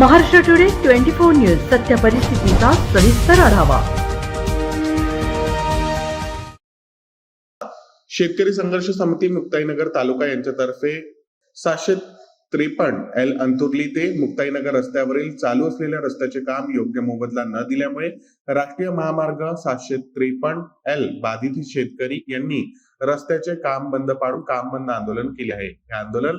Maharashtra today twenty four news सत्य परिस्थितीचा सविस्तर आढावा. शेतकरी संघर्ष समिती मुक्ताईनगर तालुका यांच्यातर्फे सातशे त्रेपन्न एल अंतुर्ली ते मुक्ताईनगर रस्त्यावरील चालू असलेल्या रस्त्याचे काम योग्य मोबदला न दिल्यामुळे राष्ट्रीय महामार्ग सातशे त्रेपन्न एल बाधित शेतकरी यांनी रस्त्याचे काम बंद पाडून काम बंद आंदोलन केले आहे. हे आंदोलन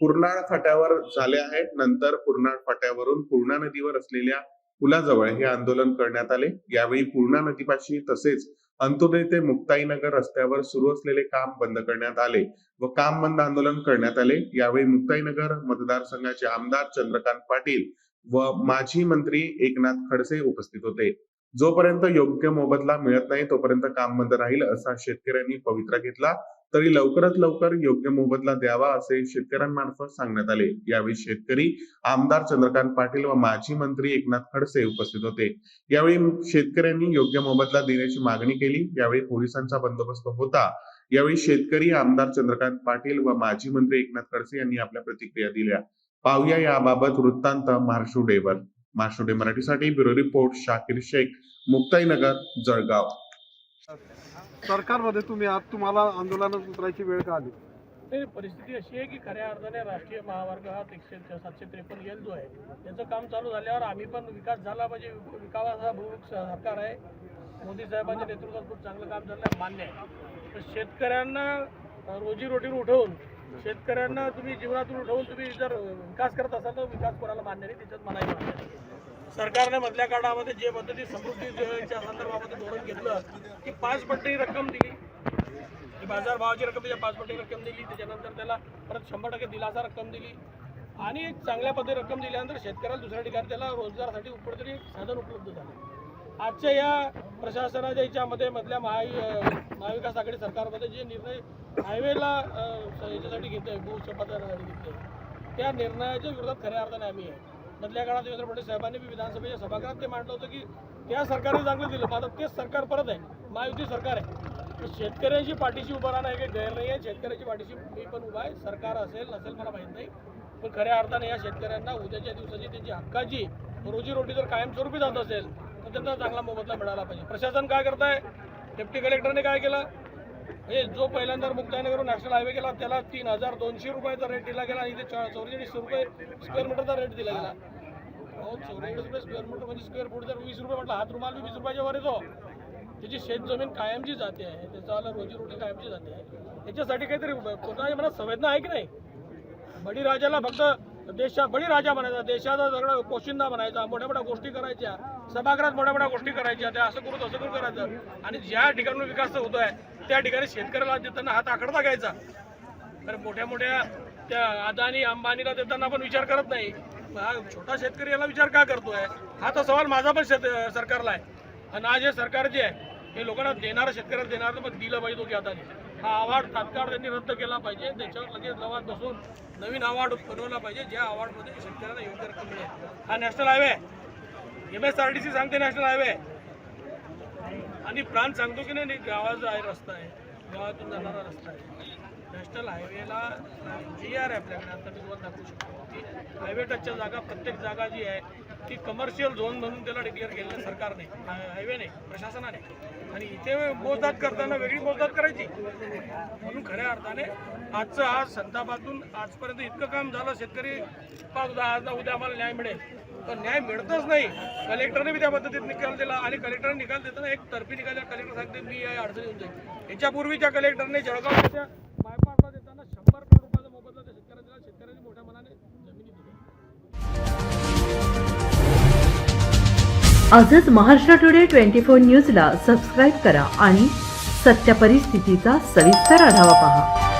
पूर्णाळ फाट्यावर झाले आहे नंतर पूर्णाळ फाट्यावरून पूर्णा नदीवर असलेल्या पुलाजवळ हे आंदोलन करण्यात आले. यावेळी पूर्णा नदीपाशी तसेच अंत्योदय ते मुक्ताईनगर रस्त्यावर सुरू असलेले काम बंद करण्यात आले व काम बंद आंदोलन करण्यात आले. यावेळी मुक्ताईनगर मतदारसंघाचे आमदार चंद्रकांत पाटील व माजी मंत्री एकनाथ खडसे उपस्थित होते. जोपर्यंत योग्य मोबदला मिळत नाही तोपर्यंत काम बंद राहील असा शेतकऱ्यांनी पवित्रा घेतला. तरी लवकरात लवकर योग्य मोबदला द्यावा असे शेतकऱ्यांमार्फत सांगण्यात आले. यावेळी शेतकरी आमदार चंद्रकांत पाटील व माजी मंत्री एकनाथ खडसे उपस्थित होते. यावेळी शेतकऱ्यांनी योग्य मोबदला देण्याची मागणी केली. यावेळी पोलिसांचा बंदोबस्त होता. यावेळी शेतकरी आमदार चंद्रकांत पाटील व माजी मंत्री एकनाथ खडसे यांनी आपल्या प्रतिक्रिया दिल्या. पाहूया याबाबत वृत्तांत महाराष्ट्र डेवर महाराष्ट्र डे मराठीसाठी ब्युरो रिपोर्ट शाकिर शेख मुक्ताईनगर जळगाव. सरकारमध्ये तुम्ही आज तुम्हाला आंदोलनात उतरायची वेळ का आली? नाही परिस्थिती अशी आहे की खऱ्या अर्थाने राष्ट्रीय महामार्ग हा एकशे सातशे त्रेपन्न एल जो आहे त्याचं काम चालू झाल्यावर आम्ही पण विकास झाला म्हणजे हा भूक सरकार आहे. मोदी साहेबांच्या नेतृत्वात खूप चांगलं काम झालं आहे मान्य आहे. तर शेतकऱ्यांना रोजीरोटीवर उठवून शेतकऱ्यांना तुम्ही जीवनातून उठवून तुम्ही जर विकास करत असाल तर विकास कोणाला मान्य नाही त्याच्यात मनाही मान्य नाही. सरकारने मधल्या काळामध्ये जे पद्धती समृद्धी योजनेच्या संदर्भामध्ये धोरण घेतलं की पाच पट्टी रक्कम दिली. बाजार भावाची रक्कम त्याच्या पाच पट्टी रक्कम दिली. त्याच्यानंतर त्याला परत शंभर टक्के दिलासा रक्कम दिली. आणि एक चांगल्या पद्धती रक्कम दिल्यानंतर शेतकऱ्याला दुसऱ्या ठिकाणी त्याला रोजगारासाठी कुठेतरी एक साधन उपलब्ध झालं. आजच्या या प्रशासनाच्या याच्यामध्ये मधल्या महा महाविकास आघाडी सरकारमध्ये जे निर्णय हायवेला याच्यासाठी घेतोय भू संपादनासाठी घेतोय त्या निर्णयाच्या विरोधात खऱ्या अर्थाने आम्ही आहे. मधल्या काळात देवेंद्र फडणवीस साहेबांनी बी विधानसभेच्या सभागृहात ते मांडलं होतं की त्या सरकारने चांगलं दिलं. पण आता तेच सरकार परत आहे. महायुती सरकार आहे. शेतकऱ्यांची शेतकऱ्याची पाठीशी उभं राहणं हे काही गैर नाही आहे. शेतकऱ्याची पाठीशी मी पण उभा आहे. सरकार असेल नसेल मला माहीत नाही. पण खऱ्या अर्थाने या शेतकऱ्यांना उद्याच्या दिवसाची त्यांची हक्काची रोजीरोटी जर कायमस्वरूपी जात असेल तर त्यांना चांगला मोबदला मिळाला पाहिजे. प्रशासन काय करत आहे डेप्टी कलेक्टरने काय केलं? हे जो पहिल्यांदा मुक्ताईनगरहून नॅशनल हायवे गेला त्याला तीन हजार दोनशे रुपयाचा रेट दिला गेला आणि इथे चौवेचाळीस रुपये स्क्वेअर मीटरचा रेट दिला गेला. अहो चौवेचाळीस रुपये स्क्वेअर मीटर म्हणजे स्क्वेअर फूट जर वीस रुपये म्हटलं हात रुमाल बी वीस रुपयाच्या वर येतो. त्याची शेत जमीन कायमची जाते आहे. त्याचा रोजीरोटी कायमची जाते आहे. याच्यासाठी काहीतरी कोणाची मला संवेदना आहे की नाही? बळीराजाला फक्त देशा बळीराजा म्हणायचा देशाचा सगळं पोशिंदा म्हणायचा मोठ्या मोठ्या गोष्टी करायच्या. सभागृहात मोठ्या मोठ्या गोष्टी करायच्या त्या असं करू तसं करू करायचं. आणि ज्या ठिकाणी विकास होतोय त्या ठिकाणी शेतकऱ्याला देताना हात आकडता घ्यायचा. तर मोठ्या मोठ्या त्या अदानी अंबानीला देताना पण विचार करत नाही. हा छोटा शेतकरी याला विचार का करतोय? हा तर सवाल माझा पण शेत सरकारला आहे. आणि आज हे सरकार जे आहे हे लोकांना देणारं शेतकऱ्याला देणारं पण दिलं पाहिजे की आता हा अवॉर्ड तात्काळ त्यांनी रद्द केला पाहिजे. त्याच्यावर लगेच लवाद बसून नवीन अवॉर्ड बनवला पाहिजे ज्या अवॉर्डमध्ये शेतकऱ्यांना योग्य रक्कम मिळेल. हा national highway M S R T C सांगते नॅशनल हायवे. आणि प्राण सांगतो की नाही नाही, गावाचा आहे रस्ता आहे. गावातून जाणारा रस्ता आहे. नॅशनल हायवेला जी आर आहे आपल्याकडे आता मी तुम्हाला दाखवू शकतो की हायवे टचच्या जागा प्रत्येक जागा जी आहे ती कमर्शियल झोन म्हणून त्याला डिक्लेअर केलेलं आहे सरकारने हायवेने प्रशासनाने. आणि इथे मोजदात करताना वेगळी मोजदात करायची. म्हणून खऱ्या अर्थाने आजचं आज संतापातून आजपर्यंत इतकं काम झालं शेतकरी पाच उद्या आज ना उद्या आम्हाला न्याय मिळेल. तर न्याय मिळतच नाही. कलेक्टरने बी त्या पद्धतीत निकाल दिला आणि कलेक्टरने निकाल देताना एक तर्फी निकाल कलेक्टर सांगते मी या अडचणी येऊन जाईल याच्यापूर्वीच्या कलेक्टरने जळगावच्या मायपाटला देताना शंभर करोड रुपयाचा मोबदला त्या शेतकऱ्याला दिला. शेतकऱ्यांनी मोठ्या मनाने जमिनी दिल्या आजच महाराष्ट्र टुडे ट्वेंटी फोर न्यूजला सबस्क्राईब करा आणि सत्य परिस्थितीचा सविस्तर आढावा पहा.